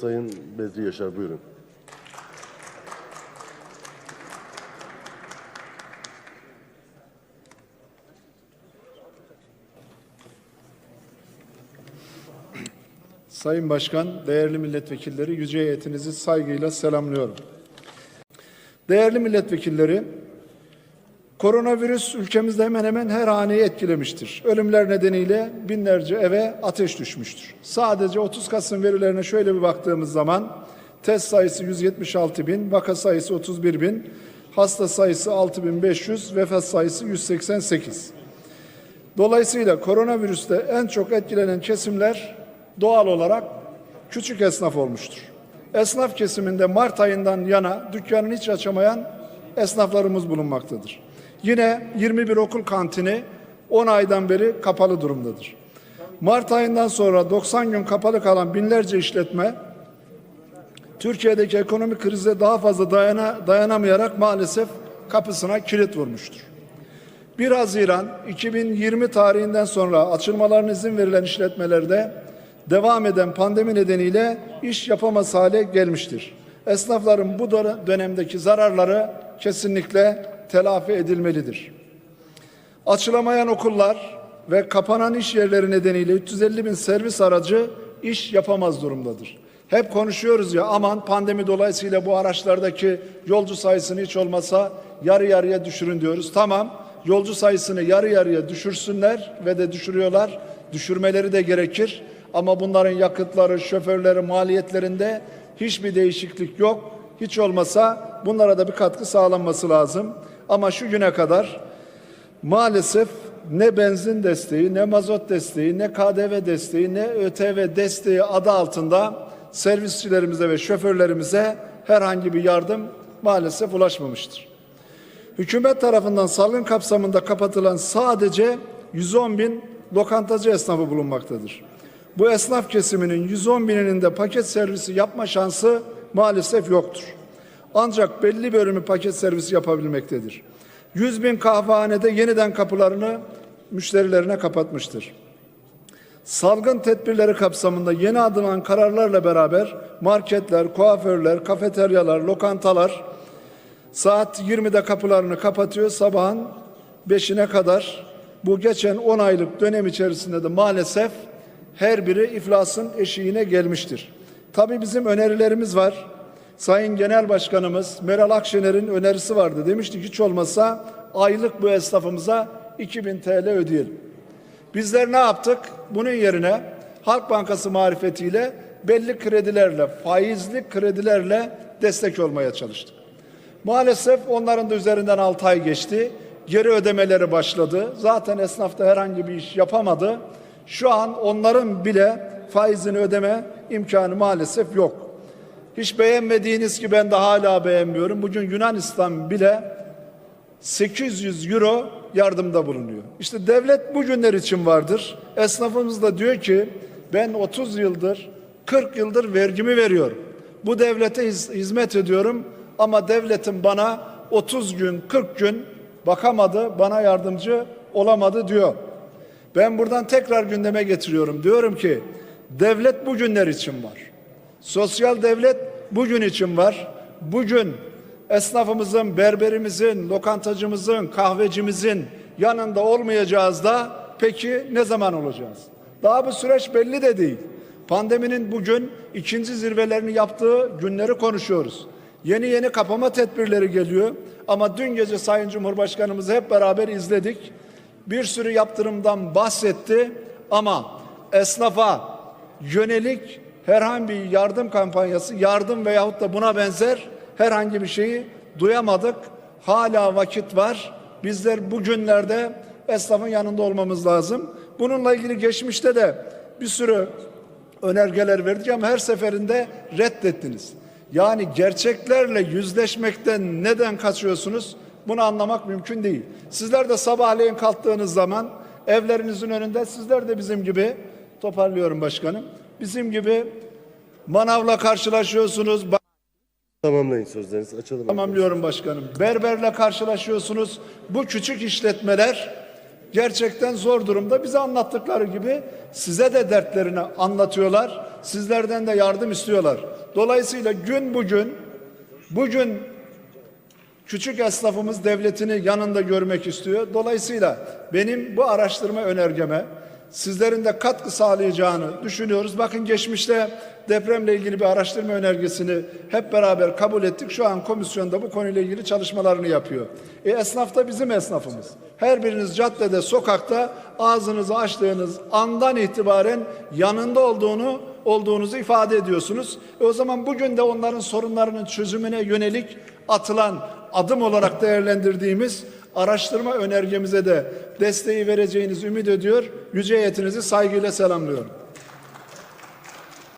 Sayın Bedri Yaşar buyurun. Sayın Başkan, değerli milletvekilleri, yüce heyetinizi saygıyla selamlıyorum. Değerli milletvekilleri, koronavirüs ülkemizde hemen hemen her haneyi etkilemiştir. Ölümler nedeniyle binlerce eve ateş düşmüştür. Sadece 30 Kasım verilerine şöyle bir baktığımız zaman test sayısı 176 bin, vaka sayısı 31 bin, hasta sayısı 6500, vefat sayısı 188. Dolayısıyla koronavirüste en çok etkilenen kesimler doğal olarak küçük esnaf olmuştur. Esnaf kesiminde Mart ayından yana dükkanını hiç açamayan esnaflarımız bulunmaktadır. Yine 21 okul kantini 10 aydan beri kapalı durumdadır. Mart ayından sonra 90 gün kapalı kalan binlerce işletme Türkiye'deki ekonomik krize daha fazla dayana, dayanamayarak maalesef kapısına kilit vurmuştur. 1 Haziran 2020 tarihinden sonra açılmalarına izin verilen işletmelerde devam eden pandemi nedeniyle iş yapamaz hale gelmiştir. Esnafların bu dö- dönemdeki zararları kesinlikle telafi edilmelidir. Açılamayan okullar ve kapanan iş yerleri nedeniyle 350 bin servis aracı iş yapamaz durumdadır. Hep konuşuyoruz ya aman pandemi dolayısıyla bu araçlardaki yolcu sayısını hiç olmasa yarı yarıya düşürün diyoruz. Tamam yolcu sayısını yarı yarıya düşürsünler ve de düşürüyorlar. Düşürmeleri de gerekir. Ama bunların yakıtları, şoförleri, maliyetlerinde hiçbir değişiklik yok. Hiç olmasa bunlara da bir katkı sağlanması lazım. Ama şu güne kadar maalesef ne benzin desteği, ne mazot desteği, ne KDV desteği, ne ÖTV desteği adı altında servisçilerimize ve şoförlerimize herhangi bir yardım maalesef ulaşmamıştır. Hükümet tarafından salgın kapsamında kapatılan sadece 110 bin lokantacı esnafı bulunmaktadır. Bu esnaf kesiminin 110 bininin de paket servisi yapma şansı maalesef yoktur. Ancak belli bölümü paket servisi yapabilmektedir. 100 bin kahvehanede yeniden kapılarını müşterilerine kapatmıştır. Salgın tedbirleri kapsamında yeni alınan kararlarla beraber marketler, kuaförler, kafeteryalar, lokantalar saat 20'de kapılarını kapatıyor sabahın 5'ine kadar. Bu geçen 10 aylık dönem içerisinde de maalesef her biri iflasın eşiğine gelmiştir. Tabii bizim önerilerimiz var. Sayın Genel Başkanımız Meral Akşener'in önerisi vardı. Demiştik hiç olmazsa aylık bu esnafımıza 2000 TL ödeyelim. Bizler ne yaptık? Bunun yerine Halk Bankası marifetiyle belli kredilerle, faizli kredilerle destek olmaya çalıştık. Maalesef onların da üzerinden 6 ay geçti. Geri ödemeleri başladı. Zaten esnaf da herhangi bir iş yapamadı. Şu an onların bile faizini ödeme imkanı maalesef yok. Hiç beğenmediğiniz ki ben de hala beğenmiyorum. Bugün Yunanistan bile 800 euro yardımda bulunuyor. İşte devlet bu günler için vardır. Esnafımız da diyor ki ben 30 yıldır 40 yıldır vergimi veriyorum. Bu devlete hiz- hizmet ediyorum ama devletin bana 30 gün 40 gün bakamadı bana yardımcı olamadı diyor. Ben buradan tekrar gündeme getiriyorum. Diyorum ki devlet bu günler için var. Sosyal devlet bugün için var. Bugün esnafımızın, berberimizin, lokantacımızın, kahvecimizin yanında olmayacağız da peki ne zaman olacağız? Daha bu süreç belli de değil. Pandeminin bugün ikinci zirvelerini yaptığı günleri konuşuyoruz. Yeni yeni kapama tedbirleri geliyor ama dün gece Sayın Cumhurbaşkanımızı hep beraber izledik. Bir sürü yaptırımdan bahsetti ama esnafa yönelik herhangi bir yardım kampanyası, yardım veyahut da buna benzer herhangi bir şeyi duyamadık. Hala vakit var. Bizler bugünlerde esnafın yanında olmamız lazım. Bununla ilgili geçmişte de bir sürü önergeler verdik ama her seferinde reddettiniz. Yani gerçeklerle yüzleşmekten neden kaçıyorsunuz? Bunu anlamak mümkün değil. Sizler de sabahleyin kalktığınız zaman evlerinizin önünde sizler de bizim gibi toparlıyorum başkanım. Bizim gibi manavla karşılaşıyorsunuz. Tamamlayın sözlerinizi açalım. Tamamlıyorum başkanım. Berberle karşılaşıyorsunuz. Bu küçük işletmeler gerçekten zor durumda. Bize anlattıkları gibi size de dertlerini anlatıyorlar. Sizlerden de yardım istiyorlar. Dolayısıyla gün bugün bugün küçük esnafımız devletini yanında görmek istiyor. Dolayısıyla benim bu araştırma önergeme sizlerin de katkı sağlayacağını düşünüyoruz. Bakın geçmişte depremle ilgili bir araştırma önergesini hep beraber kabul ettik. Şu an komisyonda bu konuyla ilgili çalışmalarını yapıyor. E esnaf da bizim esnafımız. Her biriniz caddede, sokakta ağzınızı açtığınız andan itibaren yanında olduğunu olduğunuzu ifade ediyorsunuz. E o zaman bugün de onların sorunlarının çözümüne yönelik atılan adım olarak değerlendirdiğimiz araştırma önergemize de desteği vereceğinizi ümit ediyor. Yüce heyetinizi saygıyla selamlıyorum.